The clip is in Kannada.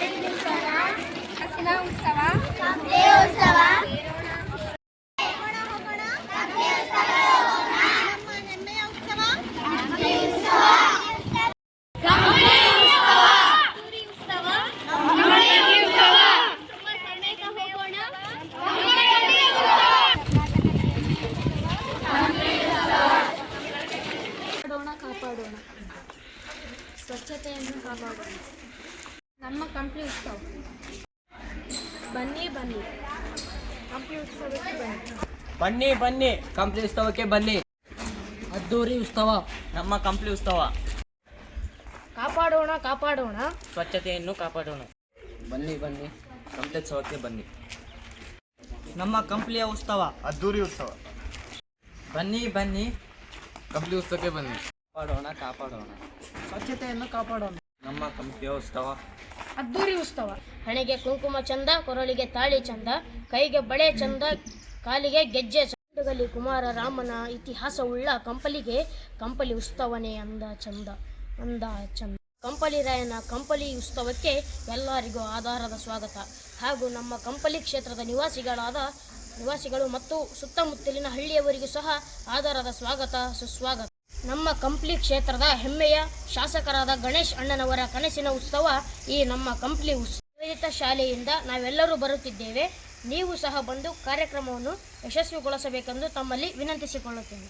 ಹಸಿನ ಉತ್ಸವ ಉತ್ಸವ ಸ್ವಚ್ಛತೆಯನ್ನು ಕಾಪಾಡೋಣ. ನಮ್ಮ ಕಂಪ್ಲಿ ಉತ್ಸವ. ಬನ್ನಿ ಬನ್ನಿ. ಕಂಪ್ಲಿ ಉತ್ಸವಕ್ಕೆ ಬನ್ನಿ. ಬನ್ನಿ ಬನ್ನಿ. ಕಂಪ್ಲಿ ಉತ್ಸವಕ್ಕೆ ಬನ್ನಿ. ಅದ್ದೂರಿ ಉತ್ಸವ ನಮ್ಮ ಕಂಪ್ಲಿ ಉತ್ಸವ. ಕಾಪಾಡೋಣ ಕಾಪಾಡೋಣ. ಸ್ವಚ್ಛತೆಯನ್ನು ಕಾಪಾಡೋಣ. ಬನ್ನಿ ಬನ್ನಿ. ಕಂಪ್ಲಿ ಉತ್ಸವಕ್ಕೆ ಬನ್ನಿ. ನಮ್ಮ ಕಂಪ್ಲಿಯ ಉತ್ಸವ. ಅದ್ದೂರಿ ಉತ್ಸವ. ಬನ್ನಿ ಬನ್ನಿ. ಕಂಪ್ಲಿ ಉತ್ಸವಕ್ಕೆ ಬನ್ನಿ. ಕಾಪಾಡೋಣ ಕಾಪಾಡೋಣ. ಸ್ವಚ್ಛತೆಯನ್ನು ಕಾಪಾಡೋಣ. ನಮ್ಮ ಕಂಪಿಯ ಉತ್ಸವ. ಅದ್ದೂರಿ ಉತ್ಸವ. ಹಣೆಗೆ ಕುಂಕುಮ ಚಂದ ಕೊರಳಿಗೆ ತಾಳಿ ಚಂದ ಕೈಗೆ ಬಳೆ ಚಂದ ಕಾಲಿಗೆ ಗೆಜ್ಜೆ ಚಂದಗಲಿ ಕುಮಾರ ರಾಮನ ಇತಿಹಾಸವುಳ್ಳ ಕಂಪಲಿಗೆ ಕಂಪಲಿ ಉತ್ಸವನೇ ಅಂದ ಚಂದ ಅಂದ ಚಂದ. ಕಂಪಲಿ ರಾಯನ ಕಂಪಲಿ ಉತ್ಸವಕ್ಕೆ ಎಲ್ಲರಿಗೂ ಆಧಾರದ ಸ್ವಾಗತ. ಹಾಗೂ ನಮ್ಮ ಕಂಪಲಿ ಕ್ಷೇತ್ರದ ನಿವಾಸಿಗಳಾದ ನಿವಾಸಿಗಳು ಮತ್ತು ಸುತ್ತಮುತ್ತಲಿನ ಹಳ್ಳಿಯವರಿಗೂ ಸಹ ಆಧಾರದ ಸ್ವಾಗತ ಸುಸ್ವಾಗತ. ನಮ್ಮ ಕಂಪ್ಲಿ ಕ್ಷೇತ್ರದ ಹೆಮ್ಮೆಯ ಶಾಸಕರಾದ ಗಣೇಶ್ ಅಣ್ಣನವರ ಕನಸಿನ ಉತ್ಸವ ಈ ನಮ್ಮ ಕಂಪ್ಲಿ ಉತ್ಸವಿತ ಶಾಲೆಯಿಂದ ನಾವೆಲ್ಲರೂ ಬರುತ್ತಿದ್ದೇವೆ. ನೀವು ಸಹ ಬಂದು ಕಾರ್ಯಕ್ರಮವನ್ನು ಯಶಸ್ವಿಗೊಳಿಸಬೇಕೆಂದು ತಮ್ಮಲ್ಲಿ ವಿನಂತಿಸಿಕೊಳ್ಳುತ್ತೇನೆ.